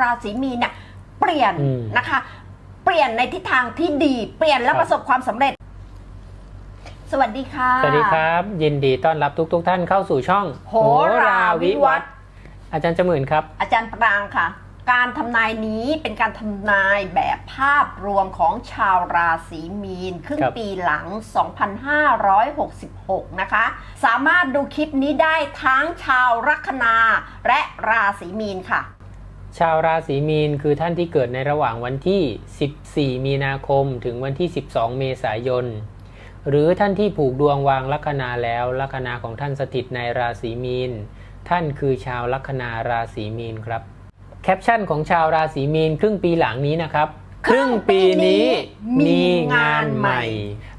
ราศีมีนเนี่ยเปลี่ยนอืม นะคะ เปลี่ยนในทิศทางที่ดี เปลี่ยนและครับประสบความสำเร็จ สวัสดีค่ะ สวัสดีครับ ยินดีต้อนรับทุกๆทท่านเข้าสู่ช่องโหราวิวัฒน์ อาจารย์จมื่นครับ อาจารย์ปรางค่ะ การทำนายนี้เป็นการทำนายแบบภาพรวมของชาวราศีมีน ครึ่งครับปีหลัง 2566 นะคะ สามารถดูคลิปนี้ได้ทั้งชาวลัคนาและราศีมีนค่ะ ชาวราศีมีนคือท่านที่เกิดในระหว่างวันที่ 14 มีนาคมถึงวันที่ 12 เมษายน หรือท่านที่ผูกดวงวางลัคนาแล้วลัคนาของท่านสถิตในราศีมีน ท่านคือชาวลัคนาราศีมีนครับ แคปชั่นของชาวราศีมีนครึ่งปีหลังนี้นะครับครึ่งปีนี้มีงานใหม่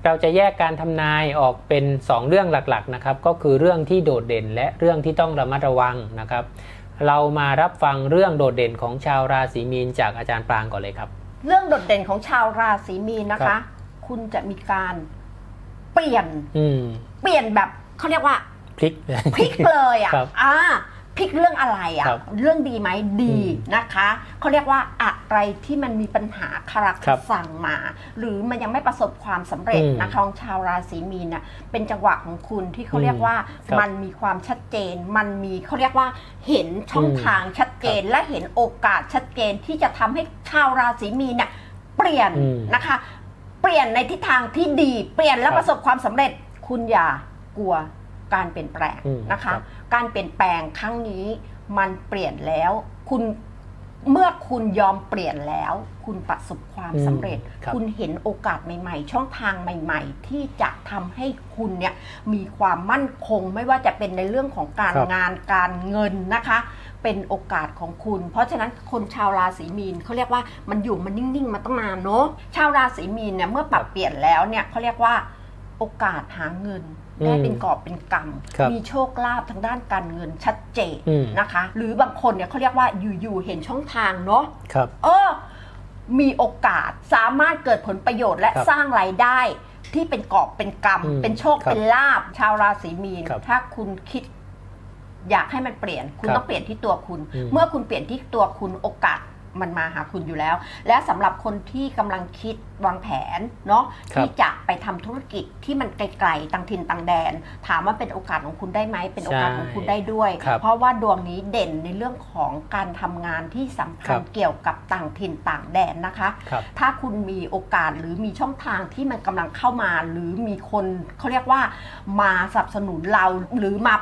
เราจะแยกการทำนายออกเป็น 2 เรื่องหลักๆนะครับก็คือเรื่องที่โดดเด่นและเรื่องที่ต้องระมัดระวังนะครับ เรามารับฟังเรื่องโดดเด่นของชาวราศีมีนจากอาจารย์ปรางก่อนเลยครับ เรื่องโดดเด่นของชาวราศีมีนนะครัคะ บ คุณจะมีการเปลี่ยนอืมเปลี่ยนแบบเขาเรียกว่า พลิก พลิกเลยอะครับ อ่า พลิกเรื่องอะไรอะครับเรื่องดีไหมดีอืมนะคะเขาเรียกว่าอะไรที่มันมีปัญหาคาราครับสั่งมา หรือมันยังไม่ประสบความสำเร็จอืมนะคะของชาวราศีมีนน่ะเป็นจังหวะของคุณที่เขาเรียกว่าครับมันมีความชัดเจน มันมีเขาเรียกว่าเห็นช่องอืม ทางชัดเจนและเห็นโอกาสชัดเจนที่จะทำให้ชาวราศีมีนเนี่ยเปลี่ยนอืมนะคะ เปลี่ยนในทิศทางที่ดี เปลี่ยนและครับ ประสบความสำเร็จ คุณอย่ากลัว การเปลี่ยนแปลงอืมนะคะครับการเปลี่ยนแปลงครั้งนี้มันเปลี่ยนแล้ว คุณเมื่อคุณยอมเปลี่ยนแล้ว คุณประสบความสำเร็จอืมครับคุณเห็นโอกาสใหม่ ๆ ช่องทางใหม่ ๆ ที่จะทำให้คุณเนี่ยมีความมั่นคง ไม่ว่าจะเป็นในเรื่องของการครับงานการเงินนะคะ เป็นโอกาสของคุณ เพราะฉะนั้นคนชาวราศีมีนเขาเรียกว่ามันอยู่มันนิ่งๆมาตั้งนานเนาะชาวราศีมีนเนี่ยเมื่อปรับเปลี่ยนแล้วเนี่ยเขาเรียกว่าโอกาสหาเงิน ได้เป็นกอบเป็นกำครับมีโชคลาภทางด้านการเงินชัดเจนอืมนะคะ หรือบางคนเนี่ยเขาเรียกว่าอยู่ๆเห็นช่องทางเนาะครับเออ มีโอกาสสามารถเกิดผลประโยชน์และครับสร้างรายได้ที่เป็นกอบเป็นกอืมำเป็นโชคครับเป็นลาบชาวราศีมีนครับถ้าคุณคิดอยากให้มันเปลี่ยน คุณครับต้องเปลี่ยนที่ตัวคุณอืมเมื่อคุณเปลี่ยนที่ตัวคุณโอกาส มันมาหาคุณอยู่แล้ว และสำหรับคนที่กำลังคิดวางแผนเนาะครับที่จะไปทำธุรกิจที่มันไกลๆต่างถิ่นต่างแดน ถามว่าเป็นโอกาสของคุณได้ไหมเป็นโอกาสของคุณได้ด้วยครับเพราะว่าดวงนี้เด่นในเรื่องของการทำงานที่สำคัครัญบเกี่ยวกับต่างถิ่นต่างแดนนะคะครับถ้าคุณมีโอกาสหรือมีช่องทางที่มันกำลังเข้ามา หรือมีคนเขาเรียกว่ามาสนับสนุนเราหรือมา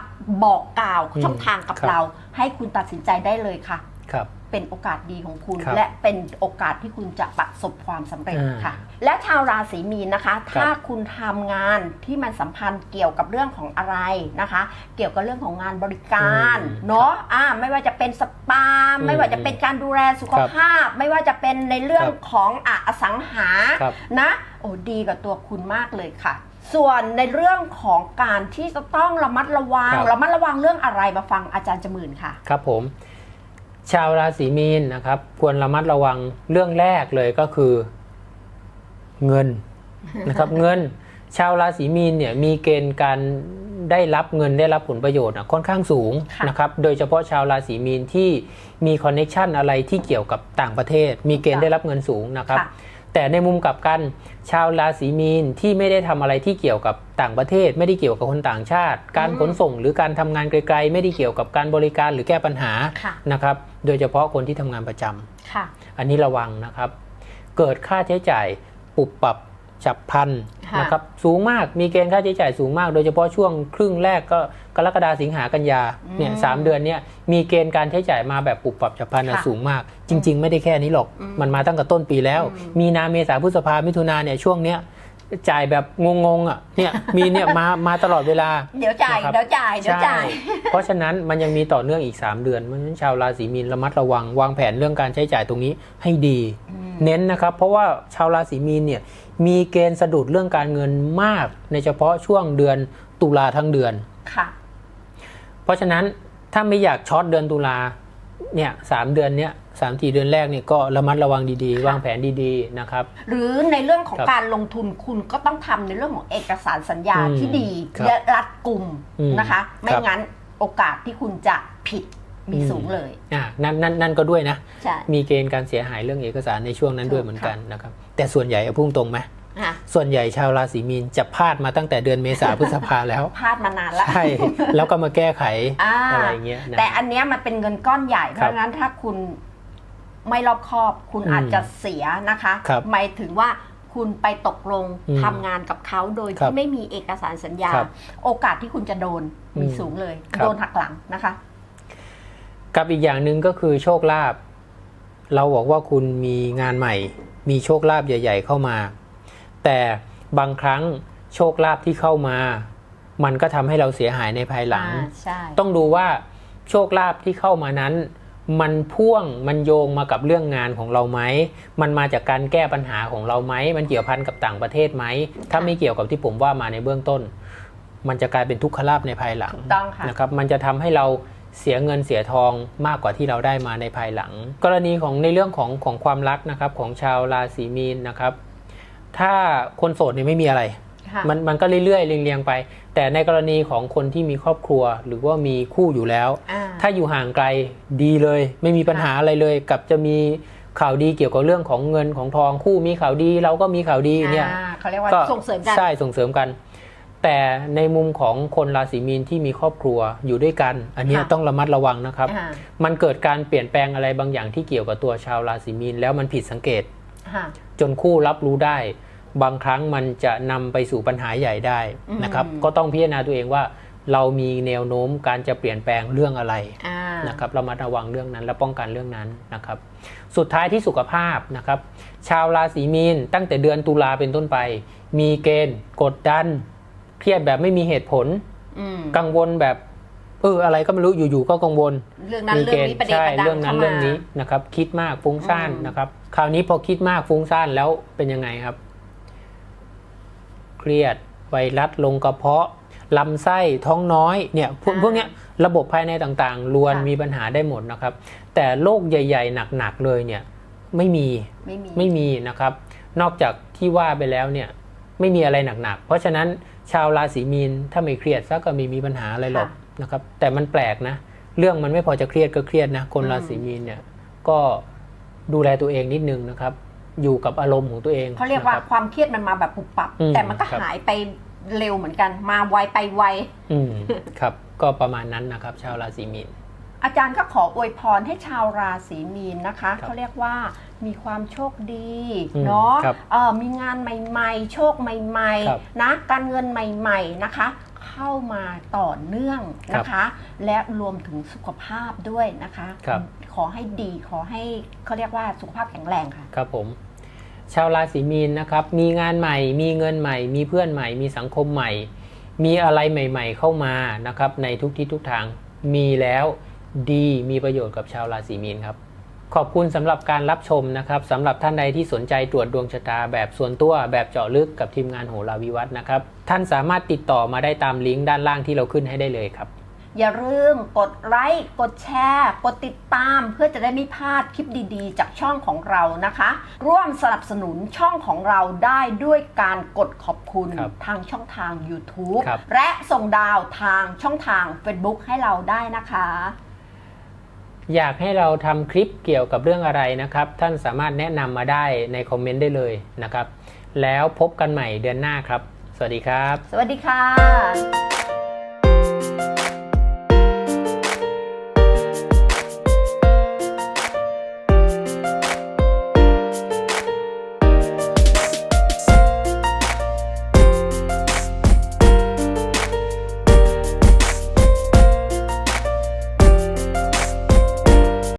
บอกกล่าวอืมช่องทางกับครับเรา ให้คุณตัดสินใจได้เลยค่ะ ครับเป็นโอกาสดีของคุณ ครับและเป็นโอกาสที่คุณจะประสบความสำเร็จอ่าค่ะ และชาวราศีมีนนะคะครับถ้าคุณทำงานที่มันสัมพันธ์เกี่ยวกับเรื่องของอะไรนะคะ เกี่ยวกับเรื่องของงานบริการอืมเนาะอ่าไม่ว่าจะเป็นสปา อืมไม่ว่าจะเป็นการดูแลสุขครับภาพ ไม่ว่าจะเป็นในเรื่องครับของอะอสังหาครับ นะโอ้ดีกับตัวคุณมากเลยค่ะ ส่วนในเรื่องของการที่จะต้องระมัดระวังครับ ระมัดระวังเรื่องอะไรมาฟังอาจารย์จมื่นค่ะ ครับผม ชาวราศีมีนนะครับ ควรระมัดระวังเรื่องแรกเลยก็คือเงินนะครับเงิน ชาวราศีมีนเนี่ยมีเกณฑ์การได้รับเงินได้รับผลประโยชน์นะค่อนข้างสูงค่ะนะครับโดยเฉพาะชาวราศีมีนที่มีคอนเน็ชันอะไรที่เกี่ยวกับต่างประเทศ มีเกณฑ์ได้รับเงินสูงนะครับค่ะ แต่ในมุมกลับกัน ชาวราศีมีนที่ไม่ได้ทำอะไรที่เกี่ยวกับต่างประเทศ ไม่ได้เกี่ยวกับคนต่างชาติ การอืมขนส่งหรือการทำงานไกล ๆ ไม่ได้เกี่ยวกับการบริการหรือแก้ปัญหาค่ะนะครับ โดยเฉพาะคนที่ทำงานประจำค่ะ อันนี้ระวังนะครับ เกิดค่าใช้จ่ายปุบปรับ ฉับพลันค่ะนะครับสูงมากมีเกณฑ์ค่าใช้จ่ายสูงมาก โดยเฉพาะช่วงครึ่งแรกก็กรกฎาสิงหากันยาเนี่ยสามเดือนเนี่ยมีเกณฑ์การใช้จ่ายมาแบบปุบปรับฉับพลันน่ะค่ะสูงมาก จริง ๆ ไม่ได้แค่นี้หรอกอืมมันมาตั้งแต่ต้นปีแล้วอืมมีนาเมษาพฤษภามิถุนาเนี่ยช่วงเนี้ยจ่ายแบบงงๆอะเนี่ยมีเนี่ยมามาตลอดเวลา เดี๋ยวจ่ายนะครับเดี๋ยวจ่ายเดี๋ยวจ่าย เพราะฉะนั้นมันยังมีต่อเนื่องอีก 3 เดือนเพราะฉะนั้นชาวราศีมีนระมัดระวังวางแผนเรื่องการใช้จ่ายตรงนี้ให้ดี เน้นนะครับ เพราะว่าชาวราศีมีนเนี่ยมีเกณฑ์สะดุดเรื่องการเงินมาก ในเฉพาะช่วงเดือนตุลาทั้งเดือนค่ะ เพราะฉะนั้นถ้าไม่อยากช็อตเดือนตุลาเนี่ยสามเดือนเนี่ยสามสี่เดือนแรกเนี่ยก็ระมัดระวังดีๆ วางแผนดีๆนะครับ หรือในเรื่องของครับการลงทุนคุณก็ต้องทำในเรื่องของเอกสารสัญญาอืมที่ดีครับและรัดกลุ่มอืมนะคะ ไม่ครับงั้นโอกาสที่คุณจะผิด มีอืมสูงเลยอ่านั่นนั่นนั่นก็ด้วยนะใช่มีเกณฑ์การเสียหายเรื่องเอกสารในช่วงนั้นถูกด้วยเหมือนกันนะครับ แต่ส่วนใหญ่เอาพุ่งตรงไหมค่ะส่วนใหญ่ชาวราศีมีนจะพลาดมาตั้งแต่เดือนเมษาพฤษภาแล้วพลาดมานานแล้วใช่แล้วก็มาแก้ไขอ่าอะไรเงี้ยนะแต่อันเนี้ยมันเป็นเงินก้อนใหญ่เพครับราะฉะนั้นถ้าคุณไม่รอบคอบคุณอืมอาจจะเสียนะคะครับหมายถึงว่าคุณไปตกลงอืมทำงานกับเขาโดยครัที่บไม่มีเอกสารสัญญาครับโอกาสที่คุณจะโดนมีอืมสูงเลยครับโดนหักหลังนะคะ กับอีกอย่างหนึ่งก็คือโชคลาภเราบอกว่าคุณมีงานใหม่ มีโชคลาภใหญ่ ๆ เข้ามา แต่บางครั้งโชคลาภที่เข้ามา มันก็ทำให้เราเสียหายในภายหลังอ่าใช่ต้องดูว่าโชคลาภที่เข้ามานั้น มันพ่วงมันโยงมากับเรื่องงานของเราไหม มันมาจากการแก้ปัญหาของเราไหม มันเกี่ยวพันกับต่างประเทศไหม ถ้าไม่เกี่ยวกับที่ผมว่ามาในเบื้องต้น มันจะกลายเป็นทุกขลาภในภายหลังถูกต้องค่ะนะครับ มันจะทำให้เรา เสียเงินเสียทองมากกว่าที่เราได้มาในภายหลัง กรณีของในเรื่องของของความรักนะครับของชาวราศีมีนนะครับ ถ้าคนโสดเนี่ยไม่มีอะไรค่ะมันมันก็เรื่อยๆเรียงๆไป แต่ในกรณีของคนที่มีครอบครัวหรือว่ามีคู่อยู่แล้วอ่าถ้าอยู่ห่างไกลดีเลย ไม่มีปัญหาอะไรเลย กับจะมีข่าวดีเกี่ยวกับเรื่องของเงินของทองคู่มีข่าวดีเราก็มีข่าวดีเนี่ยอ่าเขาเรียกว่าก็ส่งเสริมกันใช่ส่งเสริมกัน แต่ในมุมของคนราศีมีนที่มีครอบครัวอยู่ด้วยกัน อันเนี้ยค่ะต้องระมัดระวังนะครับอ่ามันเกิดการเปลี่ยนแปลงอะไรบางอย่างที่เกี่ยวกับตัวชาวราศีมีนแล้วมันผิดสังเกตค่ะจนคู่รับรู้ได้ บางครั้งมันจะนำไปสู่ปัญหาใหญ่ได้นะครับอืมก็ต้องพิจารณาตัวเองว่า เรามีแนวโน้มการจะเปลี่ยนแปลงเรื่องอะไรอ่านะครับเรามาระวังเรื่องนั้นและป้องกันเรื่องนั้นนะครับ สุดท้ายที่สุขภาพนะครับ ชาวราศีมีนตั้งแต่เดือนตุลาเป็นต้นไป มีเกณฑ์กดดัน เครียดแบบไม่มีเหตุผลอืมกังวลแบบเอออะไรก็ไม่รู้อยู่ๆก็กังวลเรื่องนั้นมีเรื่องนี้ประเด็นใช่ประดังเรื่องนั้นข้ามาเรื่องนี้นะครับ คิดมากฟุ้งซ่านอืมนะครับ คราวนี้พอคิดมากฟุ้งซ่านแล้วเป็นยังไงครับ เครียดไวรัสลงกระเพาะลำไส้ท้องน้อยเนี่ยพวกพวกเนี้ยระบบภายในต่างๆล้วนมีปัญหาได้หมดนะครับ แต่โรคใหญ่ ๆ หนักๆเลยเนี่ย ไม่มีไม่มีไม่มีนะครับ นอกจากที่ว่าไปแล้วเนี่ย ไม่มีอะไรหนักๆเพราะฉะนั้น ชาวราศีมีนถ้าไม่เครียดซะก็ไม่มีปัญหาอะไรหรอกนะครับ แต่มันแปลกนะ เรื่องมันไม่พอจะเครียดก็เครียดนะ คนราศีมีนเนี่ยก็ดูแลตัวเองนิดนึงนะครับ อยู่กับอารมณ์ของตัวเองเขาเรียกว่านะคบความเครียดมันมาแบบปุบปับอืมแต่มันก็ครับหายไปเร็วเหมือนกัน มาไวไปไวอืมครับ ก็ประมาณนั้นนะครับ ชาวราศีมีน อาจารย์ก็ขออวยพรให้ชาวราศีมีนนะคะครับเขาเรียกว่ามีความโชคดีอืมเนาะครับเออมีงานใหม่ๆ โชคใหม่ครับๆนะการเงินใหม่ๆนะคะ เข้ามาต่อเนื่องนะคะ และรวมถึงสุขภาพด้วยนะคะครับขอให้ดีขอให้เขาเรียกว่าสุขภาพแข็งแรงค่ะครับผมชาวราศีมีนนะครับมีงานใหม่ มีเงินใหม่ มีเพื่อนใหม่ มีสังคมใหม่ มีอะไรใหม่ ๆ เข้ามานะครับในทุกทิศทุกทางมีแล้ว ดีมีประโยชน์กับชาวราศีมีนครับ ขอบคุณสำหรับการรับชมนะครับสำหรับท่านใดที่สนใจตรวจดวงชะตาแบบส่วนตัวแบบเจาะลึกกับทีมงานโหราวิวัฒน์นะครับ ท่านสามารถติดต่อมาได้ตามลิงก์ด้านล่างที่เราขึ้นให้ได้เลยครับ อย่าลืมกดไลค์ กดแชร์ กดติดตาม เพื่อจะได้ไม่พลาดคลิปดีๆ จากช่องของเรานะคะ ร่วมสนับสนุนช่องของเราได้ด้วยการกดขอบคุณครับทางช่องทาง YouTube ครับ และส่งดาวทางช่องทาง Facebook ให้เราได้นะคะ อยากให้เราทำคลิปเกี่ยวกับเรื่องอะไรนะครับ ท่านสามารถแนะนำมาได้ในคอมเมนต์ได้เลยนะครับ แล้วพบกันใหม่เดือนหน้าครับ สวัสดีครับ สวัสดีค่ะ